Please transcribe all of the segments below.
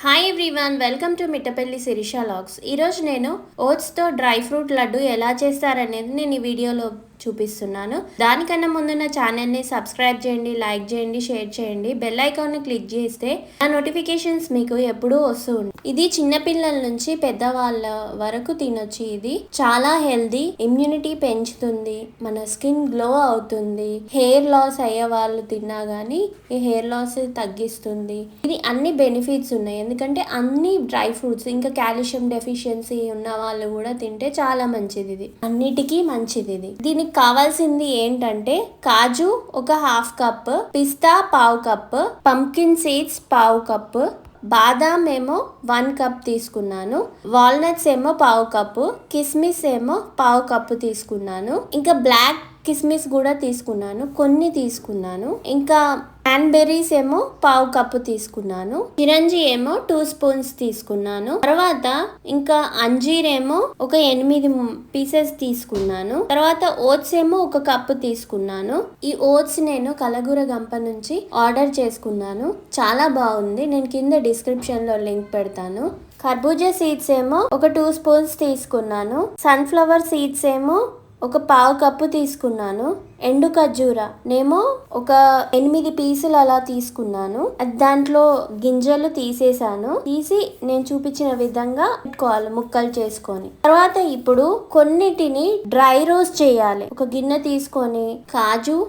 Hi everyone welcome to Mittapalli Sirisha vlogs ఈరోజు నేను ఓట్స్తో dry fruit laddu ఎలా చేస్తారనేది నేను ఈ వీడియోలో చూపిస్తున్నాను. దానికన్నా ముందు నా ఛానల్ని సబ్స్క్రైబ్ చేయండి లైక్ చేయండి షేర్ చేయండి. బెల్ ఐకాన్ని క్లిక్ చేస్తే నా నోటిఫికేషన్స్ మీకు ఎప్పుడూ వస్తూ ఉంటాయి. ఇది చిన్నపిల్లల నుంచి పెద్దవాళ్ళ వరకు తినొచ్చు ఇది. చాలా హెల్దీ ఇమ్యూనిటీ పెంచుతుంది మన స్కిన్ గ్లో అవుతుంది. హెయిర్ లాస్ అయ్యే వాళ్ళు తిన్నా కానీ ఈ హెయిర్ లాస్ తగ్గిస్తుంది. ఇది అన్ని బెనిఫిట్స్ ఉన్నాయి. ఎందుకంటే అన్ని డ్రై ఫ్రూట్స్ ఇంకా కాల్షియం డెఫిషియన్సీ ఉన్న వాళ్ళు కూడా తింటే చాలా మంచిది ఇది. అన్నిటికీ మంచిది ఇది. దీనికి కావాల్సింది ఏంటంటే కాజు ఒక హాఫ్ కప్ పిస్తా పావు కప్ పంకిన్ సీడ్స్ పావు కప్ బాదాం ఏమో వన్ కప్ తీసుకున్నాను వాల్నట్స్ ఏమో పావు కప్పు కిస్మిస్ ఏమో పావు కప్పు తీసుకున్నాను. ఇంకా బ్లాక్ కిస్మిస్ కూడా తీసుకున్నాను కొన్ని తీసుకున్నాను. ఇంకా క్యాన్బెర్రీస్ ఏమో పావు కప్పు తీసుకున్నాను. చిరంజీ ఏమో టూ స్పూన్స్ తీసుకున్నాను. తర్వాత ఇంకా అంజీర్ ఏమో ఒక ఎనిమిది పీసెస్ తీసుకున్నాను. తర్వాత ఓట్స్ ఏమో ఒక కప్పు తీసుకున్నాను. ఈ ఓట్స్ నేను కలగూర గంప నుంచి ఆర్డర్ చేసుకున్నాను. చాలా బాగుంది. నేను కింద డిస్క్రిప్షన్లో లింక్ పెడతాను. కర్బూజా సీడ్స్ ఏమో ఒక టూ స్పూన్స్ తీసుకున్నాను. సన్ఫ్లవర్ సీడ్స్ ఏమో ఒక పావు కప్పు తీసుకున్నాను. ఎండు ఖర్జూర. నేమో ఒక ఎనిమిది పీసులు అలా తీసుకున్నాను. దాంట్లో గింజలు తీసేసాను తీసి నేను చూపించిన విధంగా పెట్టుకోవాలి ముక్కలు చేసుకొని. తర్వాత ఇప్పుడు కొన్నిటిని డ్రై రోస్ట్ చేయాలి. ఒక గిన్నె తీసుకొని కాజు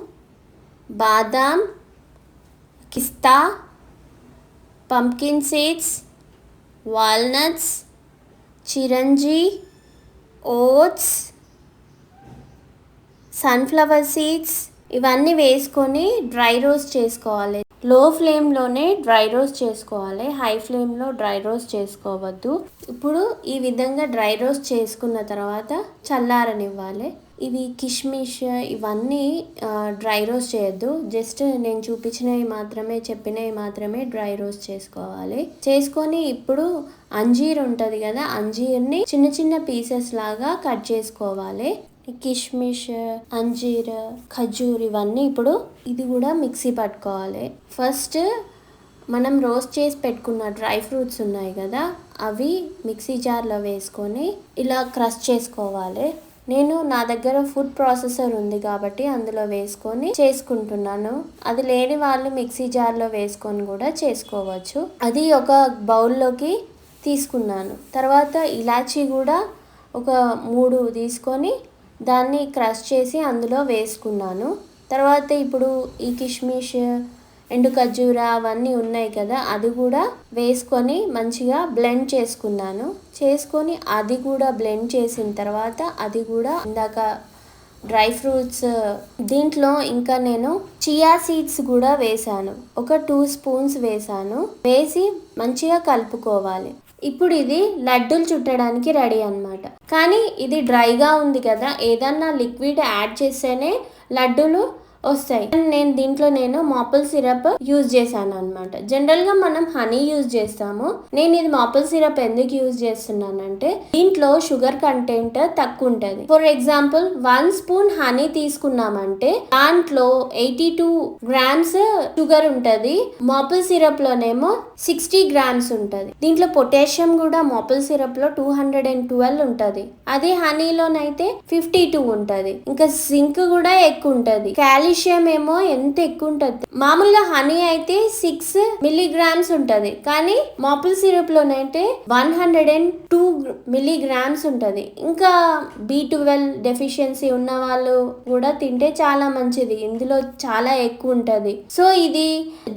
బాదాం కిస్తా పంకిన్ సీడ్స్ వాల్నట్స్ చిరంజీ ఓట్స్ సన్ఫ్లవర్ సీడ్స్ ఇవన్నీ వేసుకొని డ్రై రోస్ట్ చేసుకోవాలి. లో ఫ్లేమ్లోనే డ్రై రోస్ట్ చేసుకోవాలి. హై ఫ్లేమ్లో డ్రై రోస్ట్ చేసుకోవద్దు. ఇప్పుడు ఈ విధంగా డ్రై రోస్ట్ చేసుకున్న తర్వాత చల్లారనివ్వాలి. ఇవి కిష్మిష్ ఇవన్నీ డ్రై రోస్ట్ చేయొద్దు. జస్ట్ నేను చూపించినవి మాత్రమే చెప్పినవి మాత్రమే డ్రై రోస్ట్ చేసుకోవాలి. చేసుకొని ఇప్పుడు అంజీర్ ఉంటుంది కదా అంజీర్ని చిన్న చిన్న పీసెస్ లాగా కట్ చేసుకోవాలి. కిష్మిష్ అంజీర్ ఖజూర్ ఇవన్నీ ఇప్పుడు ఇది కూడా మిక్సీ పట్టుకోవాలి. ఫస్ట్ మనం రోస్ట్ చేసి పెట్టుకున్న డ్రై ఫ్రూట్స్ ఉన్నాయి కదా అవి మిక్సీ జార్లో వేసుకొని ఇలా క్రష్ చేసుకోవాలి. నేను నా దగ్గర ఫుడ్ ప్రాసెసర్ ఉంది కాబట్టి అందులో వేసుకొని చేసుకుంటున్నాను. అది లేని వాళ్ళు మిక్సీ జార్లో వేసుకొని కూడా చేసుకోవచ్చు. అది ఒక బౌల్లోకి తీసుకున్నాను. తర్వాత ఇలాచీ కూడా ఒక మూడు తీసుకొని దాన్ని క్రష్ చేసి అందులో వేసుకున్నాను. తర్వాత ఇప్పుడు ఈ కిష్మిష్ ఎండు ఖర్జూర అవన్నీ ఉన్నాయి కదా అది కూడా వేసుకొని మంచిగా బ్లెండ్ చేసుకున్నాను. చేసుకొని అది కూడా బ్లెండ్ చేసిన తర్వాత అది కూడా ఇందాక డ్రై ఫ్రూట్స్ దీంట్లో ఇంకా నేను చియా సీడ్స్ కూడా వేసాను ఒక టూ స్పూన్స్ వేసాను వేసి మంచిగా కలుపుకోవాలి. ఇప్పుడు ఇది లడ్డూలు చుట్టడానికి రెడీ అనమాట కానీ ఇది డ్రైగా ఉంది కదా ఏదన్నా లిక్విడ్ యాడ్ చేస్తేనే లడ్డూలు వస్తాయి. నేను దీంట్లో నేను మాపుల్ సిరప్ యూజ్ చేశాను అనమాట జనరల్గా మనం హనీ యూజ్ చేస్తాము. నేను ఇది మాపుల్ సిరప్ ఎందుకు యూజ్ చేస్తున్నానంటే దీంట్లో షుగర్ కంటెంట్ తక్కువ ఉంటుంది for example one spoon honey తీసుకున్నామంటే దాంట్లో ఎయిటీ టూ గ్రామ్స్ షుగర్ ఉంటుంది. మాపుల్ సిరప్ లోనేమో సిక్స్టీ గ్రామ్స్ ఉంటుంది. దీంట్లో పొటాషియం కూడా మాపుల్ సిరప్లో టూ హండ్రెడ్ అండ్ ట్వెల్వ్ ఉంటుంది. అదే హనీలోనైతే ఫిఫ్టీ టూ ఉంటుంది. ఇంకా జింక్ కూడా ఎక్కువ ఉంటుంది క్యాలీ కాల్షియం ఏమో ఎంత ఎక్కువ ఉంటుంది మామూలుగా హనీ అయితే సిక్స్ మిల్లీగ్రామ్స్ ఉంటుంది. కానీ maple syrup లోనైతే one hundred and two milligrams ఉంటుంది. ఇంకా బి ట్వెల్వ్ డెఫిషియన్సీ ఉన్న వాళ్ళు కూడా తింటే చాలా మంచిది. ఇందులో చాలా ఎక్కువ ఉంటుంది సో ఇది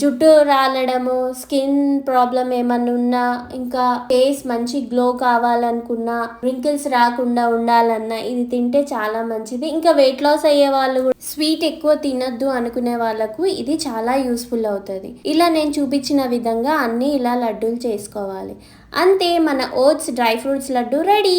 జుట్టు రాలడము స్కిన్ ప్రాబ్లం ఏమన్నా ఉన్నా ఇంకా ఫేస్ మంచి గ్లో కావాలనుకున్నా రింకిల్స్ రాకుండా ఉండాలన్నా ఇది తింటే చాలా మంచిది. ఇంకా వెయిట్ లాస్ అయ్యే వాళ్ళు స్వీట్ ఎక్కువ తినద్దు అనుకునే వాళ్ళకు ఇది చాలా యూస్ఫుల్ అవుతుంది. ఇలా నేను చూపించిన విధంగా అన్నీ ఇలా లడ్డూలు చేసుకోవాలి. అంతే మన oats dry fruits laddu ready!